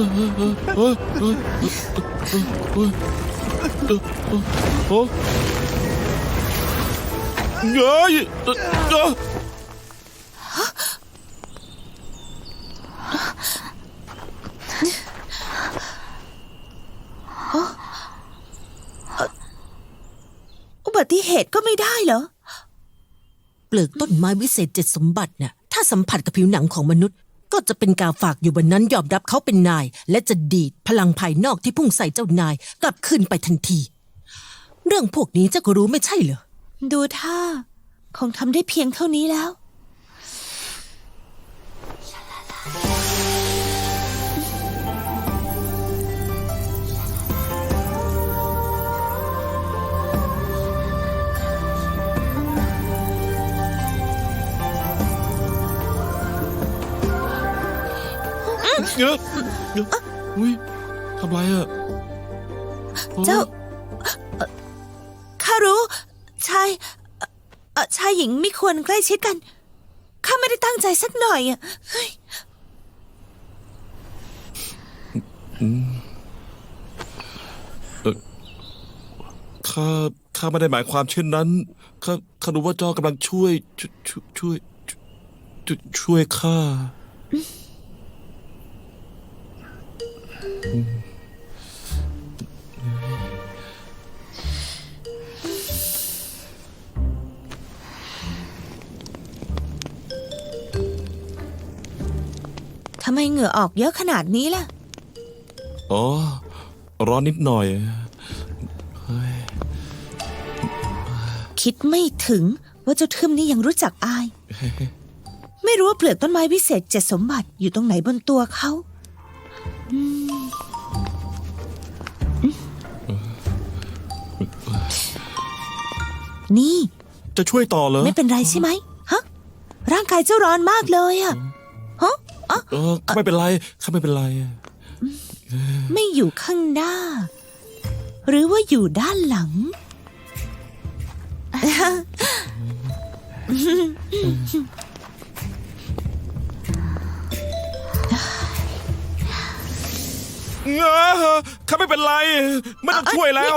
เฮ้ยเฮ้ยเฮ้ยเฮ้ยเฮ้ยเฮ้ยอุบัติเหตุก็ไม่ได้เหรอ เปลือกต้นไม้วิเศษเจ็ดสมบัติน่ะถ้าสัมผัสกับผิวหนังของมนุษย์ ก็จะเป็นกาฝากอยู่บนนั้นยอมรับเขาเป็นนาย และจะดีดพลังภายนอกที่พุ่งใส่เจ้านายกลับคืนไปทันที เรื่องพวกนี้เจ้าก็รู้ไม่ใช่เหรอ ดูท่าคงทำได้เพียงเท่านี้แล้ว เยอะอุ้ยทำไรอะเจ้าข้ารู้ ชายชายหญิงไม่ควรใกล้ชิดกัน ข้าไม่ได้ตั้งใจสักหน่อยอะเฮ้ยข้าข้าไม่ได้หมายความเช่นนั้น ข้าข้ารู้ว่าจอกำลังช่วย ช่วย ช่วย ช่วยข้า ทำไมเหงื่อออกเยอะขนาดนี้ล่ะ อ๋อ ร้อนนิดหน่อย คิดไม่ถึงว่าเจ้าทึมนี่ยังรู้จักอาย ไม่รู้ว่าเปลือกต้นไม้วิเศษเจ็ดสมบัติอยู่ตรงไหนบนตัวเขา อืม นี่ จะช่วยต่อเหรอไม่เป็นไรใช่ไหมฮะร่างกายเจ้าร้อนมากเลยอะฮะอะเออข้าไม่เป็นไรข้าไม่เป็นไร ไม่อยู่ข้างหน้า หรือว่าอยู่ด้านหลังเงอข้าไม่เป็นไร ไม่ต้องช่วยแล้ว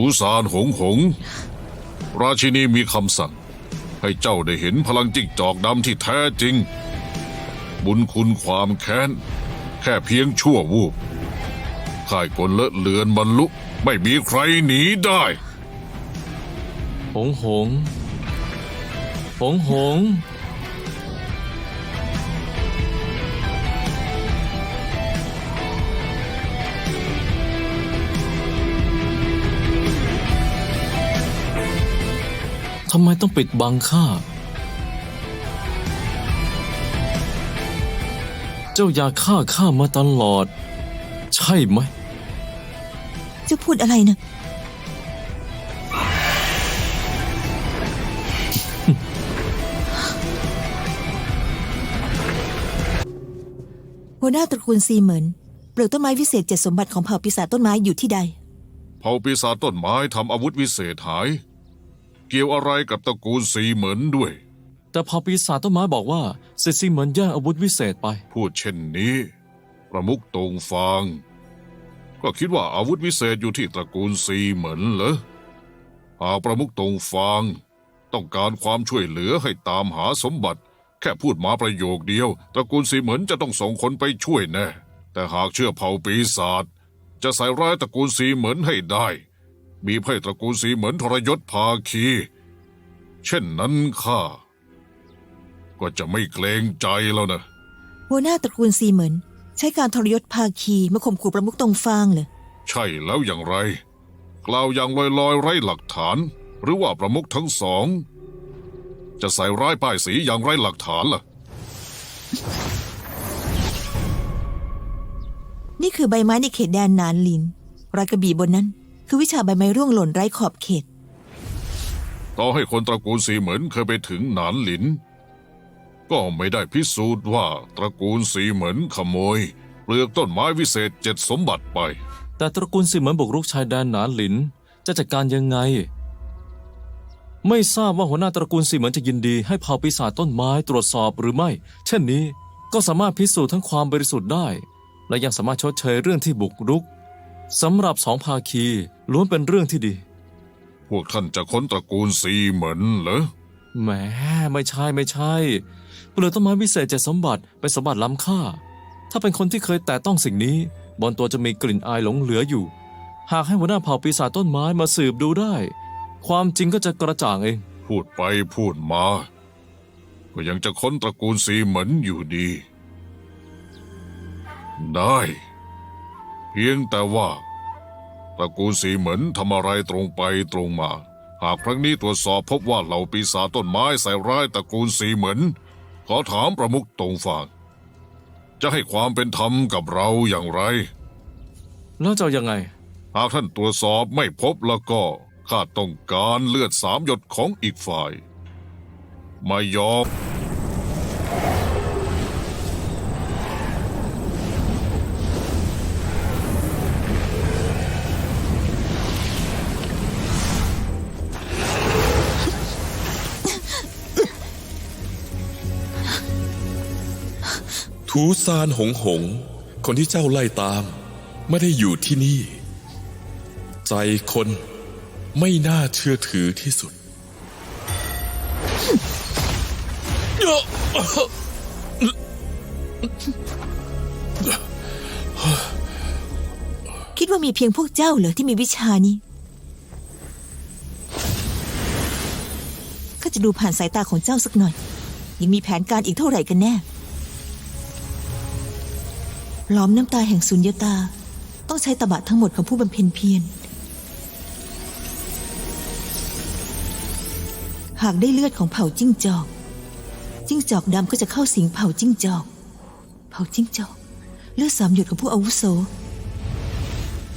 ถูสารหงหง ราชินีมีคำสั่ง ให้เจ้าได้เห็นพลังจิ้งจอกดำที่แท้จริง บุญคุณความแค้น แค่เพียงชั่ววูบข่ายกลเลอะเลือนบรรลุไม่มีใครหนีได้ หงหง หงหง ทำไมต้องปิดบังข้า เจ้าอยากฆ่าข้ามาตลอด ใช่ไหมจะพูดอะไรนะ หัวหน้าตระกูลซีเหมินเปลือกต้นไม้วิเศษเจ็ดสมบัติของเผ่าปีศาจต้นไม้อยู่ที่ใด เผ่าปีศาจต้นไม้ทำอาวุธวิเศษหาย เกี่ยวอะไรกับตระกูลสีเหมือนด้วย แต่พอปีศาจต้นไม้บอกว่าเซซีเหมือนแย่งอาวุธวิเศษไป พูดเช่นนี้ ประมุกตรงฟาง ก็คิดว่าอาวุธวิเศษอยู่ที่ตระกูลซีเหมือนเหรอหากประมุกตรงฟาง ต้องการความช่วยเหลือให้ตามหาสมบัติ แค่พูดมาประโยคเดียว ตระกูลซีเหมือนจะต้องส่งคนไปช่วยแน่แต่หากเชื่อเผ่าปีศาจจะใส่ร้ายตระกูลสีเหมือนให้ได้ มีให้ตระกูลสีเหมือนทรยศภาคี เช่นนั้นข้าก็จะไม่เกรงใจแล้วนะ หัวหน้าตระกูลซีเหมินใช้การทรยศภาคีมาข่มขู่ประมุขตรงฟางเลยใช่แล้วอย่างไร กล่าวอย่างลอยๆไร้หลักฐาน หรือว่าประมุขทั้งสอง จะใส่ร้ายป้ายสีอย่างไร้หลักฐานล่ะ นี่คือใบไม้ในเขตแดนนานลินรอยกระบี่บนนั้น คือวิชาใบไม้ร่วงหล่นไร้ขอบเขต ต่อให้คนตระกูลสีเหมือนเคยไปถึงหนานหลิน ก็ไม่ได้พิสูจน์ว่าตระกูลสีเหมือนขโมย เปลือกต้นไม้วิเศษเจ็ดสมบัติไป แต่ตระกูลสิเหมือนบุกรุกชายแดนหนานหลิน จะจัดการยังไง ไม่ทราบว่าหัวหน้าตระกูลสิเหมือนจะยินดี ให้เผ่าปีศาจต้นไม้ตรวจสอบหรือไม่ เช่นนี้ก็สามารถพิสูจน์ทั้งความบริสุทธิ์ได้ และยังสามารถชดเชยเรื่องที่บุกรุกสำหรับสองภาคี ล้วนเป็นเรื่องที่ดี พวกท่านจะค้นตระกูลสีเหมือนเหรอ แหมไม่ใช่ไม่ใช่เปลือกต้นไม้วิเศษเจ็ดสมบัติเป็นสมบัติล้ำค่า ถ้าเป็นคนที่เคยแตะต้องสิ่งนี้ บนตัวจะมีกลิ่นอายหลงเหลืออยู่ หากให้หัวหน้าเผ่าปีศาจต้นไม้มาสืบดูได้ ความจริงก็จะกระจ่างเอง พูดไปพูดมา ก็ยังจะค้นตระกูลสีเหมือนอยู่ดี ได้ เพียงแต่ว่า ตระกูลสีเหมือนทำอะไรตรงไปตรงมา หากครั้งนี้ตรวจสอบพบว่าเหล่าปีศาจต้นไม้ใส่ร้ายตระกูลสีเหมือนขอถามประมุขตรงฝากจะให้ความเป็นธรรมกับเราอย่างไร แล้วจะเอายังไง หากท่านตรวจสอบไม่พบแล้วก็ข้าต้องการเลือดสามหยดของอีกฝ่าย ไม่ยอม ทูซานหงหง คนที่เจ้าไล่ตาม ไม่ได้อยู่ที่นี่ ใจคนไม่น่าเชื่อถือที่สุด คิดว่ามีเพียงพวกเจ้าเหรอที่มีวิชานี้ข้าจะดูผ่านสายตาของเจ้าสักหน่อย ยังมีแผนการอีกเท่าไหร่กันแน่ ล้อมน้ำตาแห่งสุญญตา ต้องใช้ตบะทั้งหมดของผู้บำเพ็ญเพียรหากได้เลือดของเผ่าจิ้งจอก จิ้งจอกดำก็จะเข้าสิงเผ่าจิ้งจอก เผ่าจิ้งจอก เลือดสามหยดของผู้อาวุโส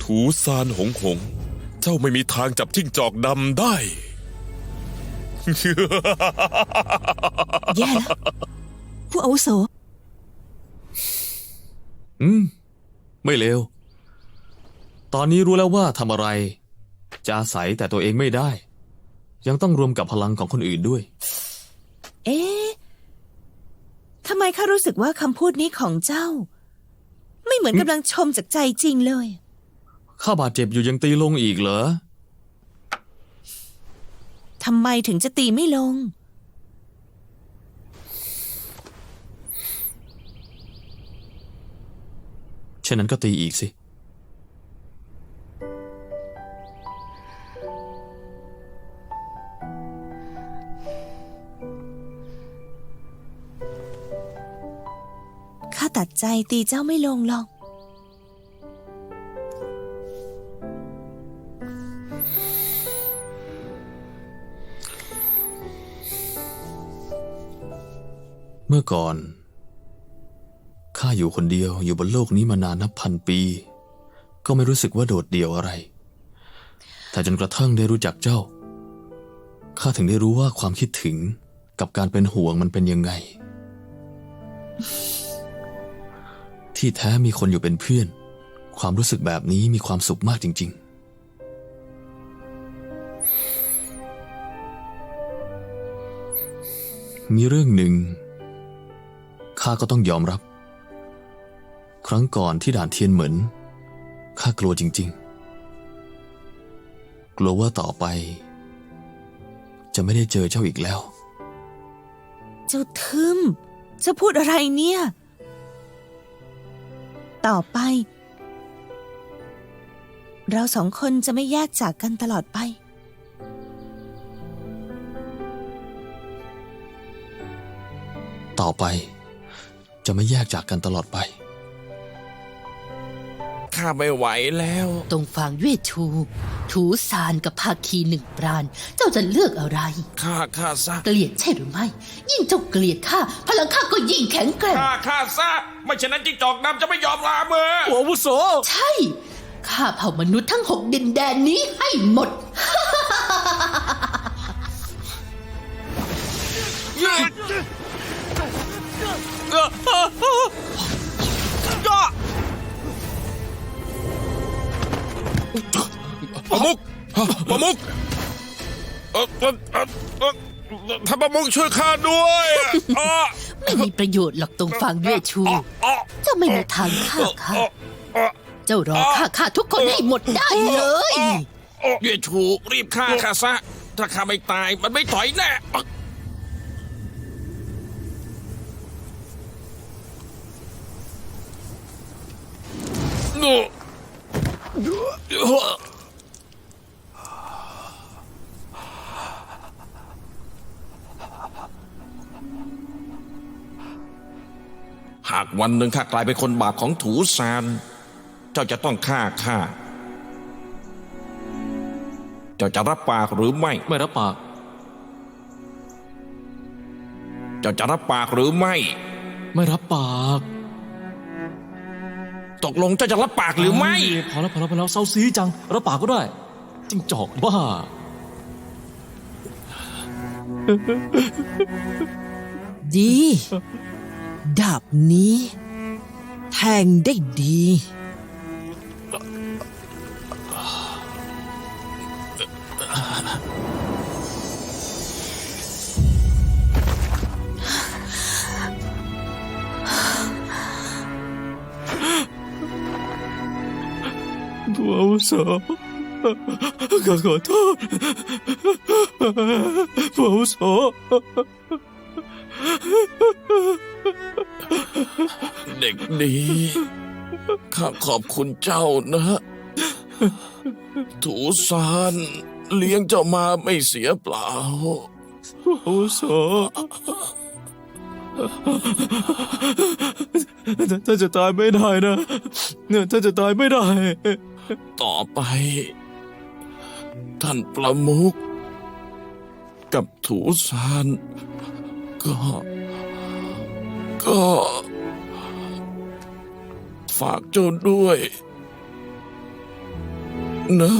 ทูซานหงหง เจ้าไม่มีทางจับจิ้งจอกดำได้ แย่แล้วผู้อาวุโส อืม ไม่เลว ตอนนี้รู้แล้วว่าทำอะไร จะอาศัยแต่ตัวเองไม่ได้ ยังต้องรวมกับพลังของคนอื่นด้วย เอ๊ะทำไมข้ารู้สึกว่าคำพูดนี้ของเจ้า ไม่เหมือนกำลังชมจากใจจริงเลย ข้าบาดเจ็บอยู่ยังตีลงอีกเหรอ ทำไมถึงจะตีไม่ลง ช่นนั้นก็ตีอีกสิ ข้าตัดใจตีเจ้าไม่ลงหรอก เมื่อก่อน ข้าอยู่คนเดียวอยู่บนโลกนี้มานานนับพันปี ก็ไม่รู้สึกว่าโดดเดี่ยวอะไร แต่จนกระทั่งได้รู้จักเจ้า ข้าถึงได้รู้ว่าความคิดถึงกับการเป็นห่วงมันเป็นยังไง ที่แท้มีคนอยู่เป็นเพื่อน ความรู้สึกแบบนี้มีความสุขมากจริง ๆมีเรื่องหนึ่งข้าก็ต้องยอมรับ รั้งก่อนที่ด่านเทียนเหมือนข้ากลัวจริง ๆ กลัวว่าต่อไป จะไม่ได้เจอเจ้าอีกแล้ว เจ้าทึมเจะพูดอะไรเนี่ย ต่อไป เราสองคนจะไม่แยกจากกันตลอดไปต่อไป จะไม่แยกจากกันตลอดไป ข้าไม่ไหวแล้ว ตรงฟางเวชู ถูซานกับภาคีหนึ่งปราณ เจ้าจะเลือกอะไร ข้าข้าซะ เกลียดใช่หรือไม่ ยิ่งเจ้าเกลียดข้าพลังข้าก็ยิ่งแข็งแกร่ง ข้าข้าซะ ไม่เช่นนั้นจิ้งจอกดำจะไม่ยอมลาเมือหัวอาวุโส ใช่ ข้าเผ่ามนุษย์ทั้งหกดินแดนนี้ให้หมดประ ประมุกเออเออเออเออท่านประมุกช่วยข้าด้วยอะไม่มีประโยชน์หรอกตรงฟางเวชูอะเจ้าไม่มีทางฆ่าข้าอะ เจ้ารอฆ่าข้าทุกคนให้หมดได้เลย เยชูรีบฆ่าข้าซะ ถ้าข้าไม่ตายมันไม่ถอยแน่อะโน่ หากวันหนึ่งข้ากลายเป็นคนบาปของถูซาน เจ้าจะต้องฆ่าข้า เจ้าจะรับปากหรือไม่ ไม่รับปาก เจ้าจะรับปากหรือไม่ ไม่รับปาก ตกลงเจ้าจะรับปากหรือไม่ พอแล้วพอแล้วพอแล้วเศร้าซีจัง รับปากก็ได้จิ้งจอกบ้าดี ดาบนี้ แทงได้ดีหัวอาวุโสข้าขอโทษหัวอาวุโส เด็กดีข้าขอบคุณเจ้านะ ถูซานเลี้ยงเจ้ามาไม่เสียเปล่าหัวอาวุโสถ้าจะตายไม่ได้นะเนี่ยถ้าจะตายไม่ได้ ต่อไป ท่านประมุขกับถูซานก็ ก็ ฝากเจ้าด้วย นะ